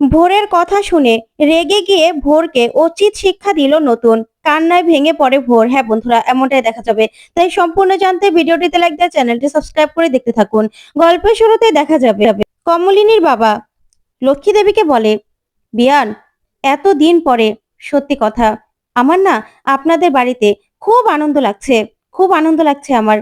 ভোরের কথা শুনে রেগে গিয়ে ভোরকে উচিত শিক্ষা দিল নতুন। কান্নায় ভেঙে পড়ে ভোর। হ্যাঁ বন্ধুরা, এমনটাই দেখা যাবে। তাই সম্পূর্ণ জানতে ভিডিওটিতে লাইক দিয়ে চ্যানেলটি সাবস্ক্রাইব করে দেখতে থাকুন। গল্পের শুরুতে দেখা যাবে। কমলিনীর বাবা লক্ষ্মী দেবীকে বলে, বিয়ান, এত দিন পরে, সত্যি কথা, আমার না আপনাদের বাড়িতে খুব আনন্দ লাগছে, খুব আনন্দ লাগছে আমার।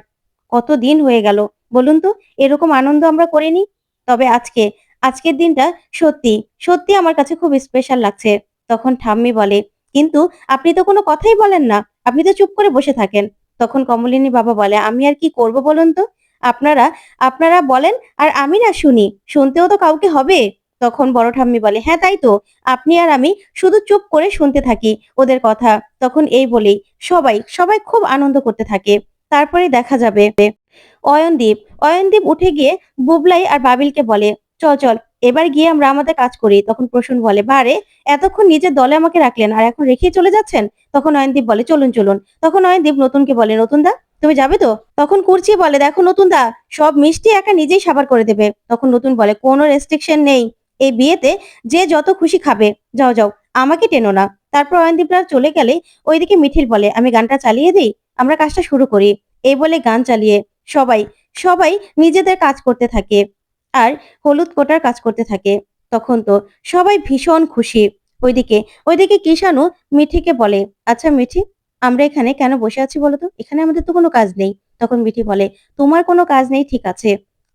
কত দিন হয়ে গেল, বলুন তো, এরকম আনন্দ আমরা করিনি? তবে আজকে আজকের দিনটা সত্যি সত্যি আমার কাছে খুব স্পেশাল লাগছে। তখন ঠাম্মি বলে, কিন্তু আপনি তো কোনো কথাই বলেন না, আপনি তো চুপ করে বসে থাকেন। তখন কমলিনী বাবা বলে, আমি আর কি করব বলুন তো? আপনারা আপনারা বলেন আর আমি না শুনি, শুনতেও তো কাউকে হবে? তখন বড় ঠাম্মি বলে হ্যাঁ তাই তো, আপনি আর আমি শুধু চুপ করে শুনতে থাকি ওদের কথা। তখন এই বলেই সবাই সবাই খুব আনন্দ করতে থাকে। তারপরে দেখা যাবে অয়নদীপ অয়নদীপ উঠে গিয়ে বুবলাই আর বাবিলকে বলে চল চল। এবার গিয়ে আমরা আমাদের কাজ করি। তখন প্রসূন বলে, বারে, এতক্ষণ নিজের দলে আমাকে রাখলেন আর এখন রেখে চলে যাচ্ছেন? তখন অয়নদীপ বলে, চলুন চলুন। তখন অয়নদীপ নতুনকে বলে নতুন দা তুমি যাবে তো? তখন কুরচি বলে, দেখো নতুন দা সব মিষ্টি একা নিজেই সাবার করে দেবে। তখন নতুন বলে, কোনো রেস্ট্রিকশন নেই। এই বিয়েতে যে যত খুশি খাবে। যাও যাও, আমাকে টেনো না। তারপর অয়নদীপরা চলে গেলে ওইদিকে মিঠিল বলে, আমি গানটা চালিয়ে দিই, আমরা কাজটা শুরু করি। এই বলে গান চালিয়ে সবাই সবাই নিজেদের কাজ করতে থাকে। আর হলুদ কোটার কাজ করতে থাকে। তখন তো সবাই ভীষণ খুশি। ওইদিকে ওইদিকে কিষানু মিঠিকে বলে আচ্ছা মিঠি, আমরা এখানে কেন বসে আছি বলো তো? এখানে আমাদের তো কোনো কাজ নেই। তখন মিঠি বলে, তোমার কোনো কাজ নেই, ঠিক আছে।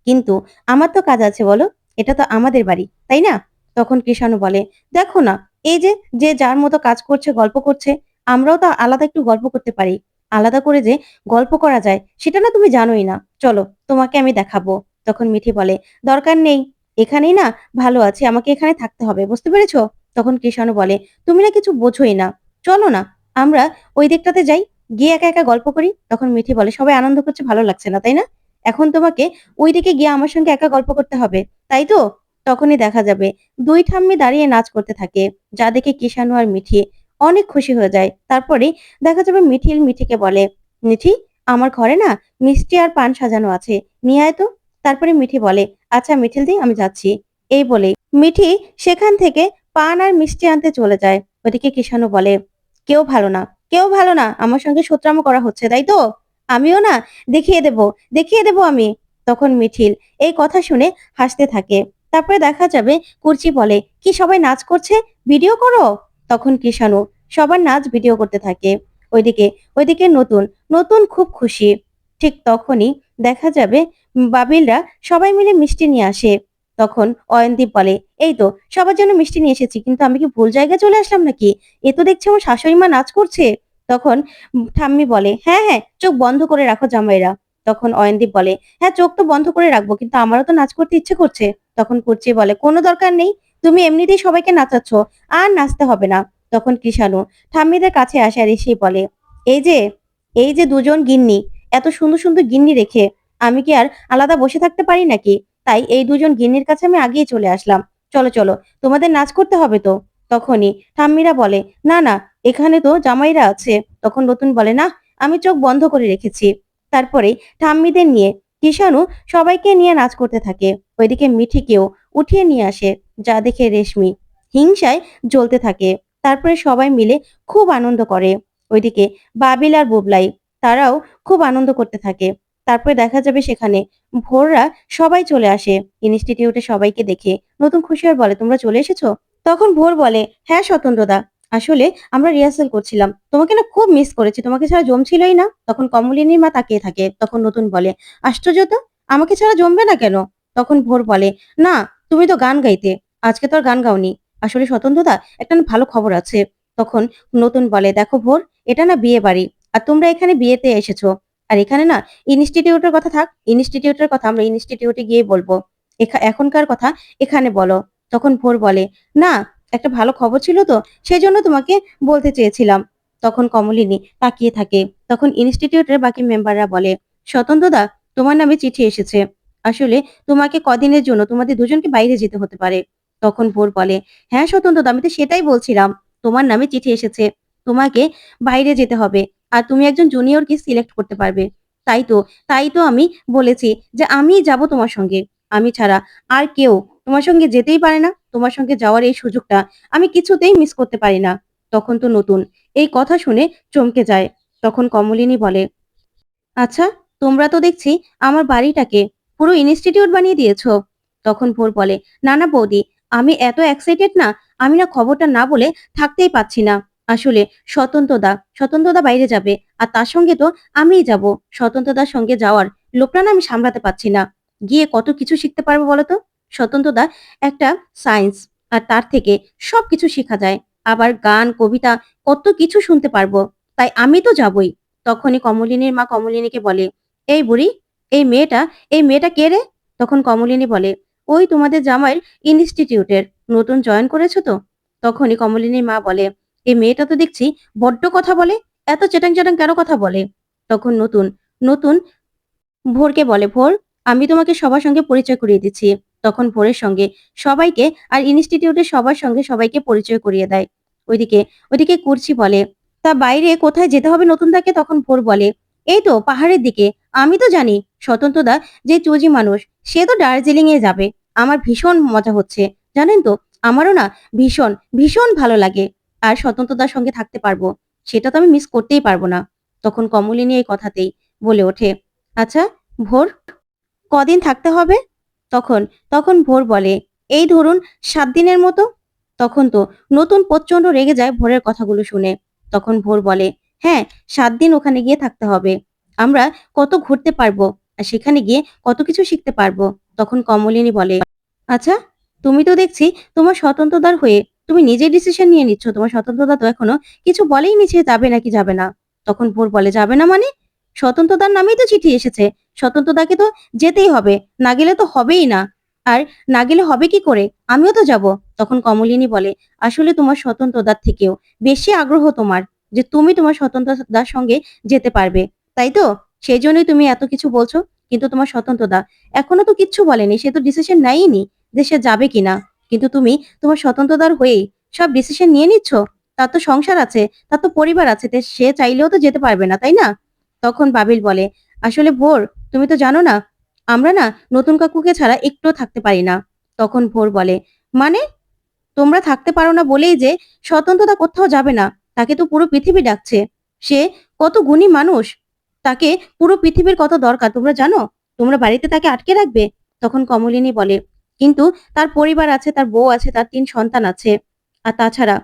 কিন্তু আমার তো কাজ আছে বলো, এটা তো আমাদের বাড়ি, তাই না? তখন কৃষাণু বলে, দেখো না, এই যে যে যার মতো কাজ করছে, গল্প করছে, আমরাও তো আলাদা একটু গল্প করতে পারি। আলাদা করে যে গল্প করা যায়, সেটা না তুমি জানোই না। চলো, তোমাকে আমি দেখাবো। তখন মিঠি বলে, দরকার নেই, এখানেই না, ভালো আছে, আমাকে এখানে থাকতে হবে, বুঝতে পেরেছ? তখন কৃষাণু বলে, তুমি না কিছু বোঝোই না, চলো না, আমরা ওই দিকটাতে যাই, গিয়ে একা একা গল্প করি। তখন মিঠি বলে, সবাই আনন্দ করছে, ভালো লাগছে না, তাই না? এখন তোমাকে ওই দিকে গিয়ে আমার সঙ্গে একা গল্প করতে হবে, তাই তো? তখনই দেখা যাবে, দুই ঠাম্মি দাঁড়িয়ে নাচ করতে থাকে, যা দেখে কিষাণু আর মিঠি অনেক খুশি হয়ে যায়। তারপরে দেখা যাবে মিঠিল মিঠিকে বলে, মিঠি, আমার ঘরে না মিষ্টি আর পান সাজানো আছে, নিয়ে আয় তো। তারপরে মিঠি বলে আচ্ছা মিঠিল দি আমি যাচ্ছি। এই বলে মিঠি সেখান থেকে পান আর মিষ্টি আনতে চলে যায়। ওদিকে কিষাণু বলে, কেউ ভালো না, কেউ ভালো না, আমার সঙ্গে সত্রাম করা হচ্ছে, তাই তো? আমিও না, দেখিয়ে দেব দেখিয়ে দেব আমি। তখন মিঠিল এই কথা শুনে হাসতে থাকে। তারপরে দেখা যাবে কুর্চি বলে, কি সবাই নাচ করছে? ভিডিও করো? তখন কিষাণু সবার নাচ ভিডিও করতে থাকে। ওইদিকে ওইদিকে নতুন নতুন খুব খুশি। ঠিক তখনই দেখা যাবে, বাবিলরা সবাই মিলে মিষ্টি নিয়ে আসে। তখন অয়নদীপ বলে, এই তো, সবার জন্য মিষ্টি নিয়ে এসেছি, কিন্তু আমি কি ভুল জায়গায় চলে আসলাম নাকি? এ তো দেখছি আমার শাশুড়ি মা নাচ করছে। তখন ঠাম্মি বলে হ্যাঁ হ্যাঁ চোখ বন্ধ করে রাখো জামাইরা। তখন অয়নদীপ বলে হ্যাঁ চোখ তো বন্ধ করে রাখব, কিন্তু আমারও তো নাচ করতে ইচ্ছে করছে। তখন কুর্চি বলে, কোনো দরকার নেই, তুমি এমনিতেই সবাইকে নাচাচ্ছ, আর নাচতে হবে না। তখন কৃষাণু ঠাম্মিদের কাছে আসে আর এসেই বলে, এই যে এই যে দুজন গিন্নি এত সুন্দর সুন্দর গিন্নি রেখে আমি কি আর আলাদা বসে থাকতে পারি নাকি? তাই এই দুজন গিন্নির কাছে আমি আগেই চলে আসলাম। চলো চলো, তোমাদের নাচ করতে হবে তো? তখনই ঠাম্মিরা বলে, না না, এখানে তো জামাইরা আছে। তখন নতুন বলে না আমি চোখ বন্ধ করে রেখেছি। তারপরে ঠাম্মিদের নিয়ে কিষাণু সবাইকে নিয়ে নাচ করতে থাকে। ওইদিকে মিঠিকেও উঠিয়ে নিয়ে আসে, যা দেখে রেশমি হিংসায় জ্বলতে থাকে। তারপরে সবাই মিলে খুব আনন্দ করে। ওইদিকে বাবিল আর বুবলাই তারাও খুব আনন্দ করতে থাকে। তারপরে দেখা যাবে সেখানে ভোররা সবাই চলে আসে। ইনস্টিটিউটে সবাইকে দেখে নতুন খুশি আর বলে, তোমরা চলে এসেছ? তখন ভোর বলে হ্যাঁ স্বতন্ত্রদা আসলে আমরা রিহার্সাল করছিলাম। তোমাকে না খুব মিস করেছি, তোমাকে ছাড়া জমছিলই না। তখন কমলিনীর মা তাকিয়ে থাকে। তখন নতুন বলে, আশ্চর্য তো, আমাকে ছাড়া জমবে না কেন? তখন ভোর বলে, না, তুমি তো গান গাইতে, আজকে তো আর গান গাওনি। আসলে স্বতন্ত্রদা একটা ভালো খবর আছে। তখন নতুন বলে, দেখো ভোর, এটা না বিয়ে বাড়ি। আর তোমরা এখানে বিয়েতে এসেছ। আর এখানে না ইনস্টিটিউটের কথা থাক ইনস্টিটিউটের কথা আমরা ইনস্টিটিউটে গিয়ে বলব। এখা- এখনকার কথা এখানে বলো। তখন ভোর বলে, না, একটা ভালো খবর ছিল তো সেই জন্য তোমাকে বলতে চেয়েছিলাম। তখন কমলিনী তাকিয়ে থাকে। তখন ইনস্টিটিউটের বাকি মেম্বাররা বলে স্বতন্ত্রদা তোমার নামে চিঠি এসেছে। আসলে তোমাকে কদিনের জন্য তোমাদের দুজনকে বাইরে যেতে হতে পারে। তখন ভোর বলে হ্যাঁ স্বতন্ত্রদা আমি তো সেটাই বলছিলাম। তোমার নামে চিঠি এসেছে। তোমাকে বাইরে যেতে হবে। আর তুমি একজন জুনিয়রকে সিলেক্ট করতে পারবে। তাই তো তাই তো আমি বলেছি যে আমি যাব তোমার সঙ্গে। আমি ছাড়া আর কেউ তোমার সঙ্গে যেতেই পারে না। তোমার সঙ্গে যাওয়ার এই সুযোগটা আমি কিছুতেই মিস করতে পারি না। তখন তো নতুন। এই কথা শুনে চমকে যায়। তখন কমলিনী বলে আচ্ছা তোমরা তো দেখছি আমার বাড়িটাকে পুরো ইনস্টিটিউট বানিয়ে দিয়েছ। তখন ভোর বলে, না না বৌদি, আমি এত এক্সাইটেড না। আমি না খবরটা না বলে থাকতেই পাচ্ছি না। আসলে স্বতন্ত্রদা স্বতন্ত্রদা বাইরে যাবে আর তার সঙ্গে তো আমিই যাব। স্বতন্ত্রদার সঙ্গে যাওয়ার লোকটা আমি সামলাতে পারছি না। গিয়ে কত কিছু শিখতে পারব বলো তো স্বতন্ত্রদা একটা সায়েন্স আর তার থেকে সব কিছু শেখা যায়। আবার গান, কবিতা, কত কিছু শুনতে পারব। তাই আমি তো যাবই। তখনই কমলিনীর মা কমলিনীকে বলে, এই বুড়ি, এই মেয়েটা এই মেয়েটা কে রে? তখন কমলিনী বলে, ওই তোমাদের জামাইয়ের ইনস্টিটিউটের নতুন জয়েন করেছ তো? তখনই কমলিনীর মা বলে এই মেয়েটা তো দেখছি বড্ড কথা বলে, এত চেটাং চেটাং কেন কথা বলে? তখন নতুন নতুন ভোরকে বলে, ভোর, আমি তোমাকে সবার সঙ্গে পরিচয় করিয়ে দিচ্ছি। তখন ভোরের সঙ্গে সবাইকে আর ইনস্টিটিউটের সবার সঙ্গে সবাইকে পরিচয় করিয়ে দেয়। ওইদিকে ওইদিকে কুর্চি বলে, তা বাইরে কোথায় যেতে হবে নতুন তাকে তখন ভোর বলে, এই তো পাহাড়ের দিকে, আমি তো জানি স্বতন্ত্রদা যে চুজি মানুষ, সে তো দার্জিলিং এ যাবে। আমার ভীষণ মজা হচ্ছে। জানেন তো, আমারও না ভীষণ ভীষণ ভালো লাগে। আর স্বতন্ত্রতার সঙ্গে থাকতে পারব, সেটা তো আমি মিস করতেই পারব না। তখন কমলিনী এই কথাতেই বলে ওঠে আচ্ছা ভোর কদিন থাকতে হবে? তখন তখন ভোর বলে, এই ধরুন সাত দিনের মতো? তখন তো নতুন প্রচণ্ড রেগে যায় ভোরের কথাগুলো শুনে। তখন ভোর বলে হ্যাঁ সাত দিন ওখানে গিয়ে থাকতে হবে। আমরা কত ঘুরতে পারব আর সেখানে গিয়ে কত কিছু শিখতে পারব? তখন কমলিনী বলে আচ্ছা তুমি তো দেখছি তোমার স্বতন্ত্রতার হয়ে তুমি নিজে ডিসিশন নিয়ে নিচ্ছ, তোমার স্বতন্ত্রতা তো এখনও কিছু বলেই নিচে যাবে নাকি যাবে না। তখন ভোর বলে যাবে না মানে স্বতন্ত্রতার নামেই তো চিঠি এসেছে। স্বতন্ত্রতাকে তো যেতেই হবে, না গেলে তো হবেই না। আর না গেলে হবে কি করে? আমিও তো যাব, তখন কমলিনী বলে, আসলে তোমার স্বতন্ত্রতার থেকেও বেশি আগ্রহ তোমার যে তুমি তোমার স্বতন্ত্রতার সঙ্গে যেতে পারবে। তাই তো? সেই জন্যই তুমি এত কিছু বলছো, কিন্তু তোমার স্বতন্ত্রতা এখনও তো কিচ্ছু বলেনি, সে তো ডিসিশন নেয়নি যে সে যাবে কিনা। কিন্তু তুমি তোমার স্বতন্ত্রতার হয়েই সব ডিসিশন নিয়ে নিচ্ছ? তার তো সংসার আছে, তার তো পরিবার আছে সে চাইলেও তো যেতে পারবে না, তাই না? তখন বাবিল বলে, আসলে ভোর, তুমি তো জানো না, আমরা না নতুন কাকুকে ছাড়া একটুও থাকতে পারি না। তখন ভোর বলে মানে? তোমরা থাকতে পারো না বলেই যে স্বতন্ত্রতা কোথাও যাবে না, তাকে তো পুরো পৃথিবী ডাকছে। সে কত গুণী মানুষ, তাকে পুরো পৃথিবীর কত দরকার, তোমরা জানো? তোমরা বাড়িতে তাকে আটকে রাখবে? তখন কমলিনী বলে কিন্তু তার পরিবার আছে, তার বউ আছে, তার তিন সন্তান আছে। আর তাছাড়া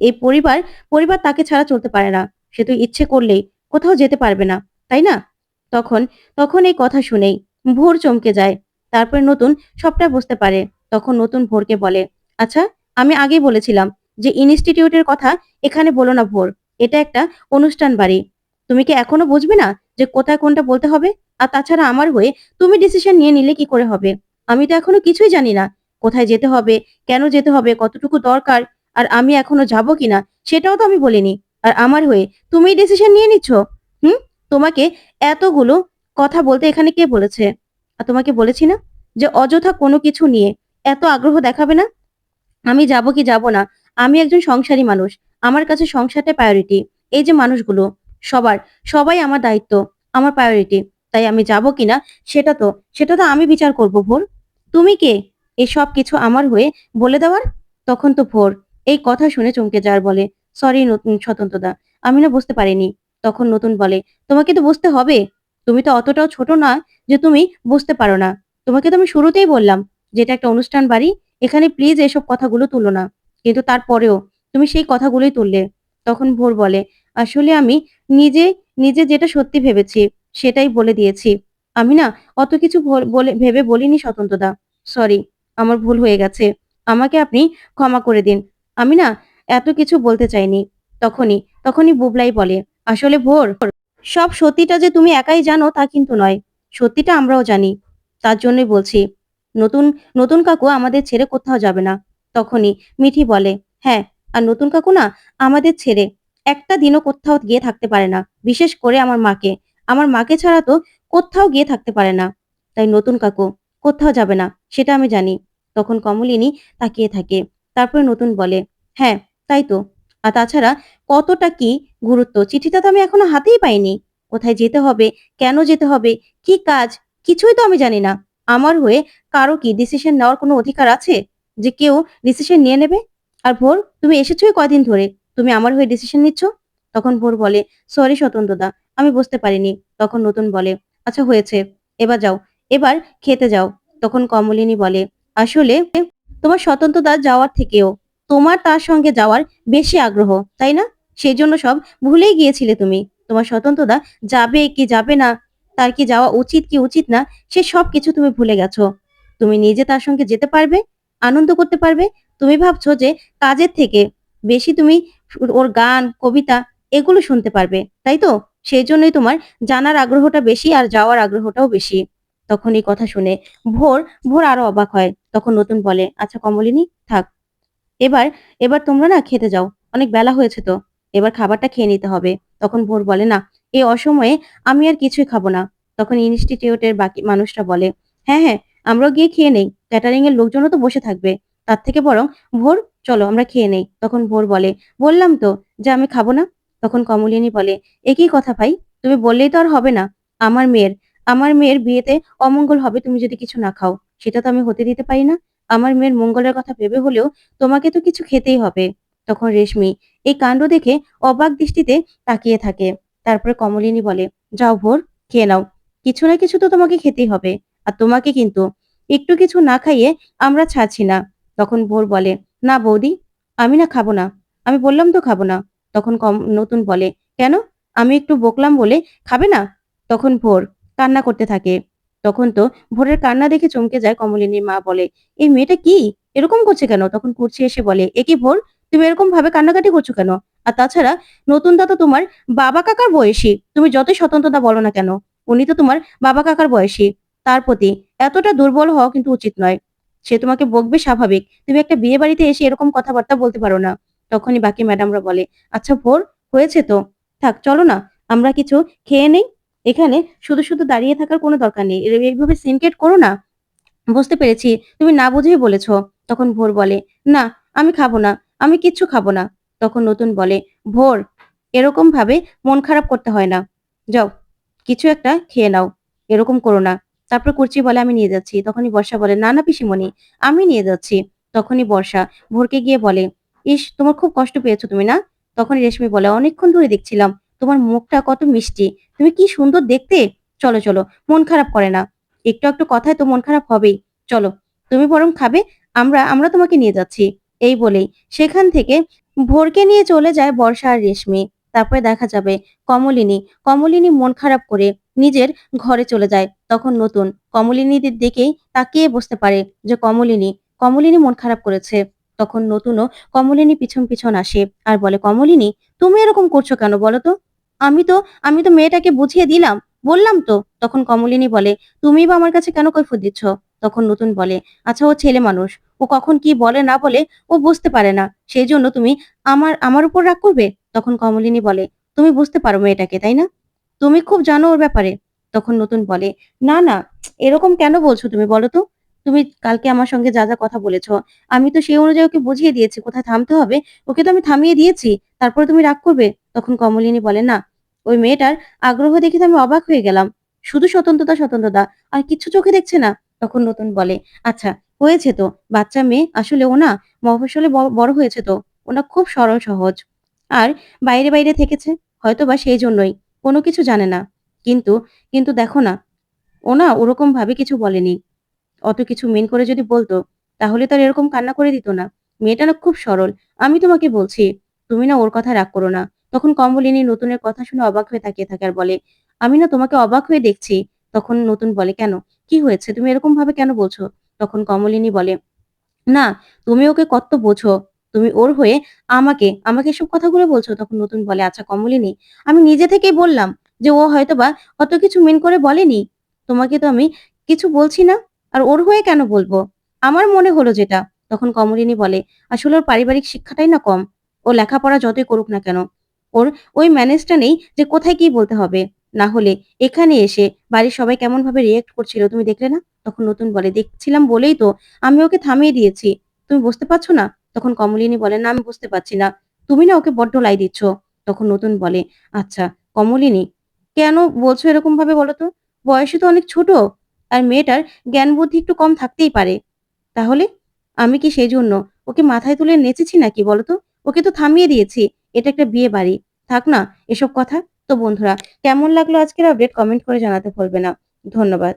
এই পরিবার পরিবার তাকে ছাড়া চলতে পারে না। সে তো ইচ্ছে করলেই কোথাও যেতে পারবে না, তাই না? তখন তখন এই কথা শুনেই ভোর চমকে যায়। তারপরে নতুন সবটা বুঝতে পারে। তখন নতুন ভোরকে বলে আচ্ছা আমি আগেই বলেছিলাম যে ইনস্টিটিউটের কথা এখানে বলো না ভোর। এটা একটা অনুষ্ঠান বাড়ি। তুমি কি এখনও বুঝবে না যে কোথায় কোনটা বলতে হবে? আর তাছাড়া আমার হয়ে তুমি ডিসিশন নিয়ে নিলে কি করে হবে? আমি তো এখনও কিছুই জানি না। কোথায় যেতে হবে? কেন যেতে হবে? কতটুকু দরকার? আর আমি এখনও যাব কিনা? সেটাও তো আমি বলিনি। আর আমার হয়ে তুমি ডিসিশন নিয়ে নিচ্ছ? হুম? তোমাকে এতগুলো কথা বলতে এখানে কে বলেছে? আর তোমাকে বলেছি না যে অযথা কোনো কিছু নিয়ে এত আগ্রহ দেখাবে না? আমি যাব কি যাব না? আমি একজন সংসারী মানুষ। আমার কাছে সংসারটা প্রায়োরিটি এই যে মানুষগুলো, সবার, সবাই আমার দায়িত্ব, আমার প্রায়োরিটি তাই আমি যাব কিনা? সেটা তো সেটা তো আমি বিচার করব ভোর। তুমি কে? এসব কিছু আমার হয়ে বলে দেওয়ার? তখন তো ভোর। এই কথা শুনে চমকে যাওয়ার বলে সরি নতুন স্বতন্ত্রদা আমি না বুঝতে পারিনি। তখন নতুন বলে, তোমাকে তো বুঝতে হবে। তুমি তো অতটাও ছোট না যে তুমি বুঝতে পারো না। তোমাকে তো আমি শুরুতেই বললাম যে এটা একটা অনুষ্ঠান বাড়ি। এখানে প্লিজ এসব কথাগুলো তুলো না। কিন্তু তারপরেও তুমি সেই কথাগুলোই তুললে। তখন ভোর বলে, আসলে আমি নিজে নিজে যেটা সত্যি ভেবেছি সেটাই বলে দিয়েছি। আমি না অত কিছু বলে, ভেবে বলিনি স্বতন্ত্রদা সরি আমার ভুল হয়ে গেছে। আমাকে আপনি ক্ষমা করে দিন। আমি না এত কিছু বলতে চাইনি। তখনই তখনই বুবলাই বলে, আসলে ভোর। সব সত্যিটা যে তুমি একাই জানো তা কিন্তু নয়। সত্যিটা আমরাও জানি। তার জন্যই বলছি, নতুন নতুন কাকু আমাদের ছেড়ে কোথাও যাবে না। তখনই মিঠি বলে হ্যাঁ আর নতুন কাকু না আমাদের ছেড়ে একটা দিনও কোথাও গিয়ে থাকতে পারে না, বিশেষ করে আমার মাকে। আমার মাকে ছাড়া তো কোথাও গিয়ে থাকতে পারে না। তাই নতুন কাকু কোথাও যাবে না, সেটা আমি জানি। তখন কমলিনী তাকিয়ে থাকে। তারপরে নতুন বলে হ্যাঁ তাই তো। আর তাছাড়া কতটা কি গুরুত্ব? চিঠিটা তো আমি এখনও হাতেই পাইনি। কোথায় যেতে হবে? কেন যেতে হবে? কি কাজ? কিছুই তো আমি জানি না। আমার হয়ে কারও কি ডিসিশন নেওয়ার কোনো অধিকার আছে? যে কেউ ডিসিশন নিয়ে নেবে? আর ভোর, তুমি এসেছোই কয়দিন ধরে? তুমি আমার হয়ে ডিসিশন নিচ্ছ? তখন ভোর বলে, সরি স্বতন্ত্রদা আমি বুঝতে পারিনি। তখন নতুন বলে আচ্ছা হয়েছে। এবার যাও। এবার খেতে যাও। তখন কমলিনী বলে, আসলে তোমার স্বতন্ত্র স্বতন্ত্রতা যাওয়ার থেকেও তোমার তার সঙ্গে যাওয়ার বেশি আগ্রহ, তাই না? সেই জন্য সব ভুলেই গিয়েছিলে তুমি। তোমার স্বতন্ত্রতা যাবে কি যাবে না, তার কি যাওয়া উচিত কি উচিত না, সে সব কিছু তুমি ভুলে গেছো। তুমি নিজে তার সঙ্গে যেতে পারবে, আনন্দ করতে পারবে। তুমি ভাবছ যে কাজের থেকে বেশি তুমি ওর গান, কবিতা এগুলো শুনতে পারবে, তাই তো? সেই জন্যই তোমার জানার আগ্রহটা বেশি আর যাওয়ার আগ্রহটাও বেশি। তখন এই কথা শুনে ভোর ভোর আরও অবাক হয়। তখন নতুন বলে আচ্ছা কমলিনী, থাক। এবার এবার তোমরা না খেতে যাও। অনেক বেলা হয়েছে তো। এবার খাবারটা খেয়ে নিতে হবে। তখন ভোর বলে, না এই অসময়ে আমি আর কিছুই খাব না। তখন ইনস্টিটিউটের বাকি মানুষরা বলে হ্যাঁ হ্যাঁ আমরাও গিয়ে খেয়ে নেই। ক্যাটারিং এর লোকজনও তো বসে থাকবে। তার থেকে বরং ভোর, চলো আমরা খেয়ে নেই। তখন ভোর বলে, বললাম তো যে আমি খাব না? তখন কমলিনী বলে একই কথা ভাই? তুমি বললেই তো আর হবে না। আমার মেয়ের আমার মেয়ের বিয়েতে অমঙ্গল হবে, তুমি যদি কিছু না খাও। সেটা তো আমি হতে দিতে পারি না। আমার মেয়ের মঙ্গলের কথা ভেবে হলেও তোমাকে তো কিছু খেতেই হবে। তখন রেশমি এই কাণ্ড দেখে অবাক দৃষ্টিতে তাকিয়ে থাকে। তারপরে কমলিনী বলে, যাও ভোর, খেয়ে নাও। কিছু না কিছু তো তোমাকে খেতেই হবে। আর তোমাকে কিন্তু একটু কিছু না খাইয়ে আমরা ছাড়ছি না। তখন ভোর বলে, না বৌদি, আমি না খাব না। আমি বললাম তো খাব না। তখন কম, নতুন বলে, কেন? আমি একটু বকলাম বলে খাবে না? তখন ভোর কান্না করতে থাকে। তখন তো ভোরের কান্না দেখে চমকে যায় কমলিনীর মা বলে, এই মেয়েটা কি? এরকম করছে কেন? তখন কুর্চি এসে বলে, এ কি ভোর? তুমি এরকম ভাবে কান্নাকাটি করছ কেন? আর তাছাড়া নতুনদা তো তোমার বাবা কাকার বয়সী। তুমি যতই স্বতন্ত্রতা বলো না কেন, উনি তো তোমার বাবা কাকার বয়সী। তার প্রতি এতটা দুর্বল হওয়া কিন্তু উচিত নয়। সে তোমাকে বকবে স্বাভাবিক। তুমি একটা বিয়ে বাড়িতে এসে এরকম কথাবার্তা বলতে পারো না। তখনই বাকি ম্যাডামরা বলে আচ্ছা ভোর, হয়েছে তো। থাক, চলো না। আমরা কিছু খেয়ে নেই। এখানে শুধু শুধু দাঁড়িয়ে থাকার কোনো দরকার নেই। এইভাবে সিনকেট করো না। বুঝতে পেরেছি, তুমি না বুঝেই বলেছ। তখন ভোর বলে, না, আমি খাব না, আমি কিচ্ছু খাব না। তখন নতুন বলে, ভোর, এরকম ভাবে মন খারাপ করতে হয় না। যাও, কিছু একটা খেয়ে নাও, এরকম করো না। তারপর কুর্চি বলে, আমি নিয়ে যাচ্ছি। তখনই বর্ষা বলে, না না পিসিমণি, আমি নিয়ে যাচ্ছি। তখনই বর্ষা ভোরকে গিয়ে বলে, ইস, তোমার খুব কষ্ট পেয়েছ তুমি না? তখন রেশমি বলে, অনেকক্ষণ ধরে দেখছিলাম তোমার মুখটা কত মিষ্টি। তুমি কি সুন্দর দেখতে? চলো চলো, মন খারাপ করে না। একটু একটু কথায় তো মন খারাপ হবেই। চলো, তুমি বরং খাবে, আমরা আমরা তোমাকে নিয়ে যাচ্ছি। এই বলেই সেখান থেকে ভোরকে নিয়ে চলে যায় বর্ষা আর রেশমি। তারপরে দেখা যাবে কমলিনী। কমলিনী মন খারাপ করে নিজের ঘরে চলে যায়। তখন নতুন কমলিনীদের দিকেই তাকিয়ে বসতে পারে যে কমলিনী কমলিনী মন খারাপ করেছে। তখন নতুনও কমলিনী পিছন পিছন আসে আর বলে, কমলিনী, তুমি এরকম করছ কেন বলো তো? আমি তো আমি তো মেয়েটাকে বুঝিয়ে দিলাম। বললাম তো, তখন কমলিনী বলে, তুমি বা আমার কাছে কেন কৈফত দিচ্ছ? তখন নতুন বলে আচ্ছা ও ছেলে মানুষ। ও কখন কি বলে না বলে, ও বুঝতে পারে না। সেই জন্য তুমি আমার আমার উপর রাগ করবে? তখন কমলিনী বলে, তুমি বুঝতে পারো মেয়েটাকে, তাই না? তুমি খুব জানো ওর ব্যাপারে। তখন নতুন বলে, না না, এরকম কেন বলছো তুমি বলো তো? তুমি কালকে আমার সঙ্গে যা যা কথা বলেছ, আমি তো সেই অনুযায়ী ওকে বুঝিয়ে দিয়েছি, কোথায় থামতে হবে? ওকে তো আমি থামিয়ে দিয়েছি, তারপরে তুমি রাগ করবে? তখন কমলিনী বলে, না ওই মেয়েটার আগ্রহ দেখে তো আমি অবাক হয়ে গেলাম। শুধু স্বতন্ত্রতা স্বতন্ত্রতা, আর কিছু চোখে দেখছে না, তখন নতুন বলে। আচ্ছা হয়েছে তো। বাচ্চা মেয়ে, আসলে ও না মফস্বলে ব- বড় হয়েছে তো। ওনা খুব সরল, সহজ। আর বাইরে বাইরে থেকেছে হয়তো বা সেই জন্যই। কোনো কিছু জানে না। কিন্তু কিন্তু দেখো না, ও না ওরকম ভাবে কিছু বলেনি। অত কিছু মেন করে যদি বলতো, তাহলে তার এরকম কান্না করে দিত না। মেয়েটা না খুব সরল। আমি তোমাকে বলছি, তুমি না ওর কথা রাগ করো না। তখন কমলিনী নতুনের কথা শুনে অবাক হয়ে তাকিয়ে থাকে আর বলে, আমি না তোমাকে অবাক হয়ে দেখছি। তখন নতুন বলে, কেন? কি হয়েছে? তুমি এরকম ভাবে কেন বলছো? তখন কমলিনী বলে, না, তুমি ওকে কত বোঝো? তুমি ওর হয়ে আমাকে আমাকে এসব কথাগুলো বলছো? তখন নতুন বলে আচ্ছা কমলিনী, আমি নিজে থেকেই বললাম যে ও হয়তো বা অত কিছু মিন করে বলেনি। তোমাকে তো আমি কিছু বলছি না, আর ওর হয়ে কেন বলব? আমার মনে হলো যেটা। তখন কমলিনী বলে, আসলে ওর পারিবারিক শিক্ষাটাই না কম। ও লেখাপড়া যতই করুক না কেন ওর ওই ম্যানেজটা নেই যে কোথায় কি বলতে হবে। না হলে এখানে এসে বাড়ির সবাই কেমন ভাবে রিয়েক্ট করছিল তুমি দেখলে না? তখন নতুন বলে, দেখছিলাম বলেই তো আমি ওকে থামিয়ে দিয়েছি। তুমি বুঝতে পারছ না? তখন কমলিনী বলে, না, আমি বুঝতে পারছি না। তুমি না ওকে বড্ড লাই দিচ্ছ। তখন নতুন বলে আচ্ছা কমলিনী, কেন বলছো এরকম ভাবে বলো তো? বয়সে তো অনেক ছোট আর মেয়েটার জ্ঞান বুদ্ধি একটু কম থাকতেই পারে। তাহলে আমি কি সেই জন্য ওকে মাথায় তুলে নেচেছি নাকি বলতো ওকে তো থামিয়ে দিয়েছি। এটা একটা বিয়ে বাড়ি। থাক না, এসব কথা? তো বন্ধুরা, কেমন লাগল আজকের আপডেট কমেন্ট করে জানাতে ভুলবে না। ধন্যবাদ।